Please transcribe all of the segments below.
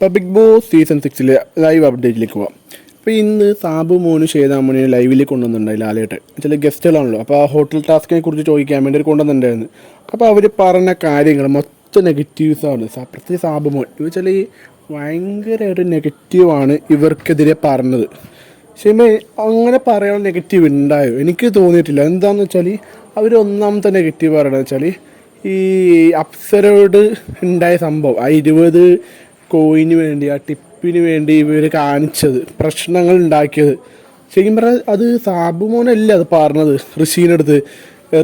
ഇപ്പോൾ Bigg Boss season സിക്സിലെ live അപ്ഡേറ്റിലേക്ക് പോവാം. അപ്പോൾ ഇന്ന് സാബു മോന് ശ്വേതാമോനെ ലൈവിൽ കൊണ്ടുവന്നിട്ടുണ്ടായി ലാലേട്ട് ചില ഗസ്റ്റുകളാണല്ലോ. അപ്പോൾ ആ ഹോട്ടൽ ടാസ്കിനെ കുറിച്ച് ചോദിക്കാൻ വേണ്ടി കൊണ്ടുവന്നിട്ടുണ്ടായിരുന്നു. അപ്പോൾ അവർ പറഞ്ഞ കാര്യങ്ങൾ മൊത്തം നെഗറ്റീവ്സാണ് പ്രത്യേകിച്ച് സാബു മോൻ. എന്ന് വെച്ചാൽ ഈ ഭയങ്കരമായിട്ട് നെഗറ്റീവാണ് ഇവർക്കെതിരെ പറഞ്ഞത്. പക്ഷേ അങ്ങനെ പറയാൻ നെഗറ്റീവ് ഉണ്ടായോ? എനിക്ക് തോന്നിയിട്ടില്ല. എന്താണെന്ന് വെച്ചാൽ അവർ ഒന്നാമത്തെ നെഗറ്റീവ് പറയണമെന്ന് വെച്ചാൽ ഈ അപ്സരോട് ഉണ്ടായ സംഭവം. ആ ഇരുപത് കോയിന് വേണ്ടി ആ ടിപ്പിന് വേണ്ടി ഇവർ കാണിച്ചത് പ്രശ്നങ്ങൾ ഉണ്ടാക്കിയത്. ശരിക്കും പറഞ്ഞാൽ അത് സാബു മോനല്ല അത് പറഞ്ഞത് ഋഷീന്റെ അടുത്ത്.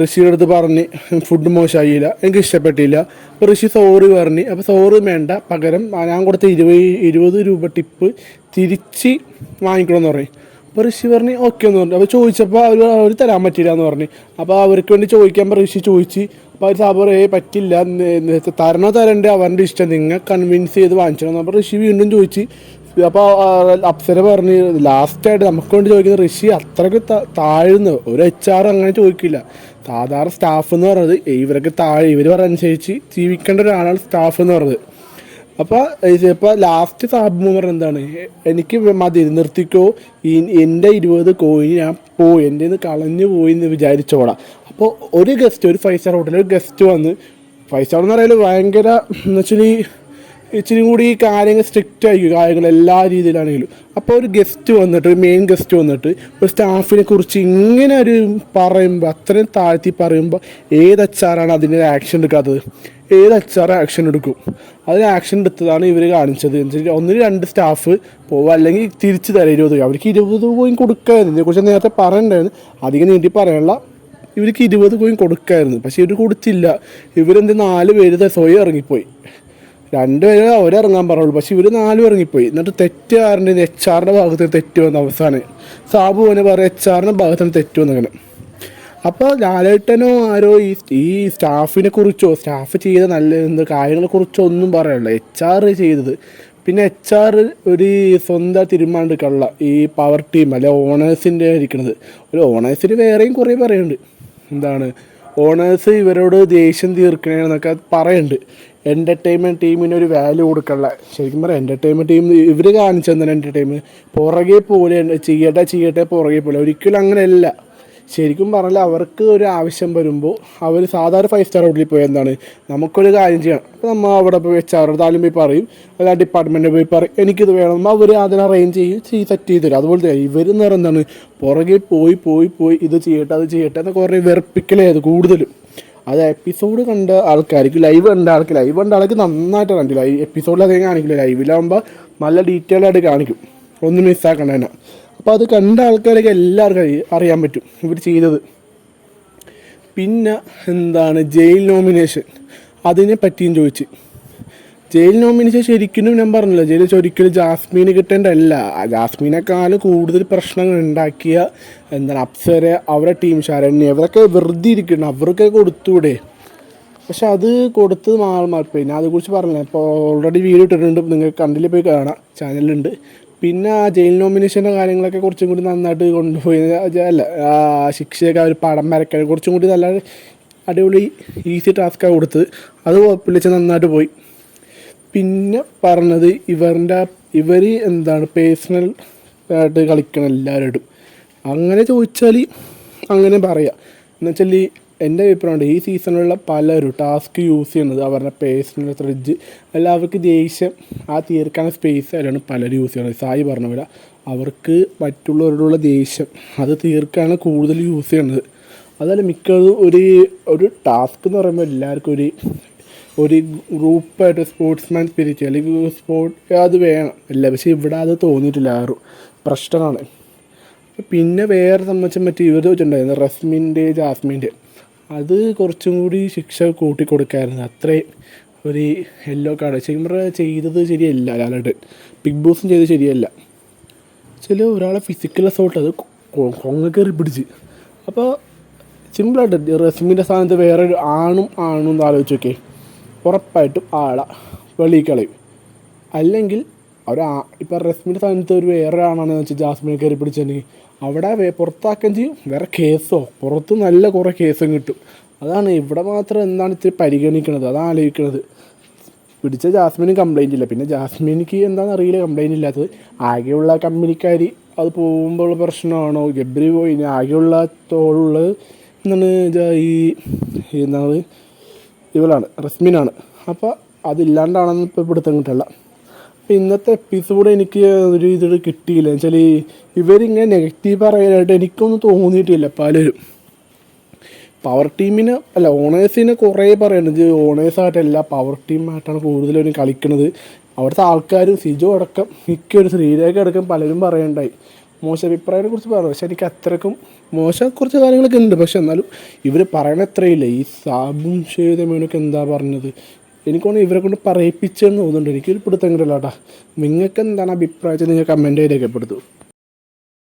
ഋഷിയുടെ അടുത്ത് പറഞ്ഞ് ഫുഡ് മോശമായില്ല എനിക്ക് ഇഷ്ടപ്പെട്ടില്ല. അപ്പോൾ ഋഷി സോറി പറഞ്ഞ് അപ്പോൾ സോറി വേണ്ട പകരം ഞാൻ കൊടുത്ത ഇരുപത് ഇരുപത് രൂപ ടിപ്പ് തിരിച്ച് വാങ്ങിക്കണമെന്ന് പറഞ്ഞു. അപ്പോൾ ഋഷി പറഞ്ഞ് ഓക്കെ എന്ന് പറഞ്ഞു. അപ്പോൾ ചോദിച്ചപ്പോൾ അവർ അവർ തരാൻ പറ്റില്ല എന്ന് പറഞ്ഞു. അപ്പോൾ അവർക്ക് വേണ്ടി ചോദിക്കാൻ ഋഷി ചോദിച്ചു. അപ്പോൾ അവർ സാബ് പറയേ പറ്റില്ല തരണോ തരണ്ടേ അവരുടെ ഇഷ്ടം. നിങ്ങൾ കൺവിൻസ് ചെയ്ത് വാങ്ങിച്ചണം അപ്പോൾ ഋഷി വീണ്ടും ചോദിച്ച് അപ്പോൾ അപ്സര പറഞ്ഞ് ലാസ്റ്റായിട്ട് നമുക്ക് വേണ്ടി ചോദിക്കുന്ന ഋഷി അത്രയ്ക്ക് താഴ്ന്നു. ഒരു എച്ച് ആർ അങ്ങനെ ചോദിക്കില്ല. സാധാരണ സ്റ്റാഫ് എന്ന് പറയുന്നത് ഇവരൊക്കെ താഴെ ഇവർ പറഞ്ഞനുസരിച്ച് ജീവിക്കേണ്ട ഒരാളാണ് സ്റ്റാഫ് എന്ന് പറയുന്നത് അപ്പോൾ ഇപ്പോൾ ലാസ്റ്റ് സാബ് പറഞ്ഞ എന്താണ്? എനിക്ക് മതി നിർത്തിക്കോ. എന്റെ ഇരുപത് കോയിൻ ഞാൻ പോയി നിന്ന് കളഞ്ഞു പോയി എന്ന് വിചാരിച്ചോടാം. അപ്പോൾ ഒരു ഗസ്റ്റ് ഒരു ഫൈവ് സ്റ്റാർ ഹോട്ടലിൽ ഒരു ഗസ്റ്റ് വന്ന്. ഫൈവ് സ്റ്റാർ എന്ന് പറയുന്നത് ഭയങ്കര എന്ന് വെച്ചാൽ ഇച്ചിരി കൂടി ഈ കാര്യങ്ങൾ സ്ട്രിക്റ്റ് ആയിരിക്കും കാര്യങ്ങൾ എല്ലാ രീതിയിലാണെങ്കിലും. അപ്പോൾ ഒരു ഗസ്റ്റ് വന്നിട്ട് ഒരു മെയിൻ ഗസ്റ്റ് വന്നിട്ട് ഒരു സ്റ്റാഫിനെ കുറിച്ച് ഇങ്ങനെ ഒരു പറയുമ്പോൾ അത്രയും താഴ്ത്തി പറയുമ്പോൾ ഏത് അച്ചാറാണ് അതിന്റെ ആക്ഷൻ എടുക്കാത്തത്? ഏത് അച്ചാർ ആക്ഷൻ എടുക്കും? അതിന് ആക്ഷൻ എടുത്തതാണ് ഇവർ കാണിച്ചത്. ഒന്നിന് രണ്ട് സ്റ്റാഫ് പോവുക അല്ലെങ്കിൽ തിരിച്ച് തരാം ഇരുപത് രൂപ. അവർക്ക് ഇരുപത് കോയിൻ കൊടുക്കായിരുന്നു. ഇതിനെക്കുറിച്ച് നേരത്തെ പറയണ്ടായിരുന്നു. അധികം നീട്ടി പറയാനുള്ള ഇവർക്ക് ഇരുപത് കോയിൻ കൊടുക്കായിരുന്നു. പക്ഷേ ഇവർ കൊടുത്തില്ല. ഇവരെന്ത് നാല് പേര് സ്വയം ഇറങ്ങിപ്പോയി. രണ്ടുപേരും അവരിറങ്ങാൻ പറഞ്ഞുള്ളൂ പക്ഷെ ഇവർ നാലും ഇറങ്ങിപ്പോയി. എന്നിട്ട് തെറ്റ് ആറിന്റെ എച്ച് ആറിന്റെ ഭാഗത്ത് തെറ്റ് വന്ന അവസാനം. സാബു പോലെ പറയാം എച്ച് ആറിന്റെ ഭാഗത്താണ് തെറ്റ് വന്നങ്ങനെ അപ്പോൾ ലാലേട്ടനോ ആരോ ഈ ഈ സ്റ്റാഫിനെ കുറിച്ചോ സ്റ്റാഫ് ചെയ്ത നല്ല എന്ത് കാര്യങ്ങളെ കുറിച്ചോ ഒന്നും പറയണ്ട എച്ച് ആർ ചെയ്തത്. പിന്നെ എച്ച് ആർ ഒരു സ്വന്തം തീരുമാനം കള്ള ഈ പവർ ടീം അല്ലെ ഓണേഴ്സിന്റെ ഇരിക്കുന്നത് ഒരു ഓണേഴ്സിന് വേറെയും കുറേ പറയുന്നുണ്ട്. എന്താണ്? ഓണേഴ്സ് ഇവരോട് ദേഷ്യം തീർക്കണെന്നൊക്കെ പറയുന്നുണ്ട് എന്റർടൈൻമെന്റ് ടീമിന് ഒരു വാല്യൂ കൊടുക്കണ്ട. ശരിക്കും പറയാം എന്റർടൈൻമെന്റ് ടീം ഇവർ കാണിച്ചു തന്നെ എന്റർടൈൻമെന്റ് പുറകെ പോലെ ചെയ്യട്ടെ ചെയ്യട്ടെ പുറകെ പോലെ ഒരിക്കലും അങ്ങനെയല്ല. ശരിക്കും പറഞ്ഞാൽ അവർക്ക് ഒരു ആവശ്യം വരുമ്പോൾ അവർ സാധാരണ ഫൈവ് സ്റ്റാർ ഹോട്ടലിൽ പോയി എന്താണ് നമുക്കൊരു കാര്യം ചെയ്യണം അപ്പോൾ നമ്മൾ അവിടെ പോയി വെച്ചാൽ അവരുടെ താലും പോയി പറയും അല്ല ഡിപ്പാർട്ട്മെന്റിൽ പോയി പറയും എനിക്കിത് വേണം. അവർ അതിനെ അറേഞ്ച് ചെയ്യും ചെയ്ത് സെറ്റ് ചെയ്ത് തരും. അതുപോലെ തന്നെ ഇവർ എന്ന് പറയുന്നത് എന്താണ് പുറകെ പോയി പോയി പോയി ഇത് ചെയ്യട്ടെ അത് ചെയ്യട്ടെ എന്നൊക്കെ കുറേ വെറുപ്പിക്കലേത് കൂടുതലും. അത് എപ്പിസോഡ് കണ്ട ആൾക്കാർക്ക് ലൈവ് കണ്ട ആൾക്ക് ലൈവ് കണ്ട ആൾക്ക് നന്നായിട്ട് കണ്ടു ലൈവ് എപ്പിസോഡിൽ അധികം കാണിക്കില്ല. ലൈവിലാകുമ്പോൾ നല്ല ഡീറ്റെയിൽ ആയിട്ട് കാണിക്കും. ഒന്നും മിസ്സാക്കണ്ട തന്നെ. അപ്പോൾ അത് കണ്ട ആൾക്കാരൊക്കെ എല്ലാവർക്കും അറിയാൻ പറ്റും ഇവർ ചെയ്തത്. പിന്നെ എന്താണ്? Jail nomination. അതിനെ പറ്റിയും ചോദിച്ച്. ജയിൽ നോമിനേഷൻ ശരിക്കും ഞാൻ പറഞ്ഞില്ല ജയിൽ ഒരിക്കലും ജാസ്മീന് കിട്ടേണ്ടതല്ല. ജാസ്മീനേക്കാളും കൂടുതൽ പ്രശ്നങ്ങൾ ഉണ്ടാക്കിയ എന്താണ് അപ്സര അവരെ ടീം ശരണ്യ ഇവരൊക്കെ വെറുതെ ഇരിക്കണം അവർക്ക് കൊടുത്തൂടെ. പക്ഷെ അത് കൊടുത്തത് മാറി മാറി പിന്നെ അതേക്കുറിച്ച് പറഞ്ഞില്ല. ഇപ്പോൾ ഓൾറെഡി വീഡിയോ ഇട്ടിട്ടുണ്ട്. നിങ്ങൾക്ക് കണ്ടില്ല പോയി കാണാം. ചാനലുണ്ട് പിന്നെ ആ ജയിൽ നോമിനേഷന്റെ കാര്യങ്ങളൊക്കെ കുറച്ചും കൂടി നന്നായിട്ട് കൊണ്ടുപോയി. അല്ല ആ ശിക്ഷയൊക്കെ അവർ പടം വരയ്ക്കാൻ കുറച്ചും കൂടി നല്ല അടിപൊളി ഈസി ടാസ്ക്കാണ് കൊടുത്തത് അത് കുഴപ്പമില്ല നന്നായിട്ട് പോയി. പിന്നെ പറഞ്ഞത് ഇവരുടെ ഇവർ എന്താണ് പേഴ്സണൽ ആയിട്ട് കളിക്കണം എല്ലാവരോടും. അങ്ങനെ ചോദിച്ചാൽ അങ്ങനെ പറയാം. എന്നുവെച്ചാൽ എന്റെ അഭിപ്രായമുണ്ട്. ഈ സീസണിലുള്ള പലരും ടാസ്ക് യൂസ് ചെയ്യുന്നത് അവരുടെ പേഴ്സണൽ ഫ്രിഡ്ജ് എല്ലാവർക്കും ദേഷ്യം ആ തീർക്കാൻ സ്പേസ് അല്ലാണ്ട് പലരും യൂസ് ചെയ്യുന്നത്. സായി പറഞ്ഞ പോലെ അവർക്ക് മറ്റുള്ളവരോടുള്ള ദേഷ്യം അത് തീർക്കാണ് കൂടുതൽ യൂസ് ചെയ്യുന്നത്. അതല്ല മിക്കതും ഒരു ഒരു ടാസ്ക് എന്ന് പറയുമ്പോൾ എല്ലാവർക്കും ഒരു ഒരു ഗ്രൂപ്പായിട്ട് സ്പോർട്സ്മാൻ സ്പിരിറ്റ് അല്ലെങ്കിൽ സ്പോർട്സ് അത് വേണം. അല്ല പക്ഷേ ഇവിടെ അത് തോന്നിയിട്ടില്ല. ആരും പ്രശ്നമാണ്. പിന്നെ വേറെ സംബന്ധിച്ച് മറ്റേ ഇവർ ചോദിച്ചിട്ടുണ്ടായിരുന്നു റസ്മിന്റെ ജാസ്മിന്റെ. അത് കുറച്ചും കൂടി ശിക്ഷ കൂട്ടി കൊടുക്കായിരുന്നു അത്രയും ഒരു യെല്ലോ കാർഡ് ചെയ്യുമ്പോൾ ചെയ്തത് ശരിയല്ല ലാലേട്ടൻ ബിഗ് ബോസും ചെയ്തത് ശരിയല്ല. ചില ഒരാളെ ഫിസിക്കൽ അസോൾട്ട് അത് കൊങ്ങക്കേറി പിടിച്ച്. അപ്പോൾ സിമ്പിളായിട്ട് റസ്മിന്റെ സ്ഥാനത്ത് വേറൊരു ആണും ആണും എന്ന് ആലോചിച്ച് നോക്കേ ഉറപ്പായിട്ടും ആളെ വെളി കളയും. അല്ലെങ്കിൽ ഒരു ഇപ്പം റസ്മിന്റെ സ്ഥാനത്ത് ഒരു വേറൊരാളാണെന്ന് വെച്ചാൽ ജാസ്മിനെ കയറി പിടിച്ചിട്ടുണ്ടെങ്കിൽ അവിടെ പുറത്താക്കുകയും ചെയ്യും. വേറെ കേസോ? പുറത്ത് നല്ല കുറേ കേസും കിട്ടും. അതാണ് ഇവിടെ മാത്രം എന്താണ് ഇത്തിരി പരിഗണിക്കുന്നത് അതാണ് ആലോചിക്കണത്. പിടിച്ച ജാസ്മിന് കംപ്ലൈന്റ് ഇല്ല. പിന്നെ ജാസ്മിനിക്ക് എന്താണെന്ന് അറിയില്ല? കംപ്ലൈന്റ് ഇല്ലാത്തത്. ആകെയുള്ള കമ്പനിക്കാർ അത് പോകുമ്പോൾ പ്രശ്നമാണോ? ഗബ്രി പോയി. ഇനി ആകെയുള്ള തോളുള്ളത് എന്താണ് ഈ എന്താണ്? ഇവളാണ്. റസ്മിനാണ്. അപ്പോൾ അതില്ലാണ്ടാണെന്ന് ഇപ്പോൾ പിടുത്തം കിട്ടില്ല ഇന്നത്തെ എപ്പിസോഡ് എനിക്ക് ഒരു ഇത് കിട്ടിയില്ല. വെച്ചാൽ ഇവരിങ്ങനെ നെഗറ്റീവ് പറയാനായിട്ട് എനിക്കൊന്നും തോന്നിയിട്ടില്ല പലരും. പവർ ടീമിന് അല്ല ഓണേഴ്സിന് കുറേ പറയുന്നത് ഓണേഴ്സായിട്ടല്ല പവർ ടീമായിട്ടാണ് കൂടുതലും കളിക്കുന്നത് അവിടുത്തെ ആൾക്കാരും സിജോ അടക്കം മിക്കൊരു ശ്രീരേഖ അടക്കം പലരും പറയണ്ടായി. മോശം അഭിപ്രായത്തെ കുറിച്ച് പറഞ്ഞു. പക്ഷെ എനിക്ക് അത്രക്കും മോശം കുറച്ച് കാര്യങ്ങളൊക്കെ ഉണ്ട്. പക്ഷെ എന്നാലും ഇവർ പറയണ അത്രയില്ല ഈ സാബും ഷേതമേനൊക്കെ എന്താ പറഞ്ഞത്? എനിക്ക് തോന്നുന്നു ഇവരെ കൊണ്ട് പറയിപ്പിച്ചെന്ന് തോന്നുന്നുണ്ട്. എനിക്കൊരു പിടുത്തം കിട്ടില്ല കേട്ടോ നിങ്ങൾക്ക് എന്താണ് അഭിപ്രായത്തിൽ നിങ്ങൾ കമന്റ് ചെയ്ത് രേഖപ്പെടുത്തു.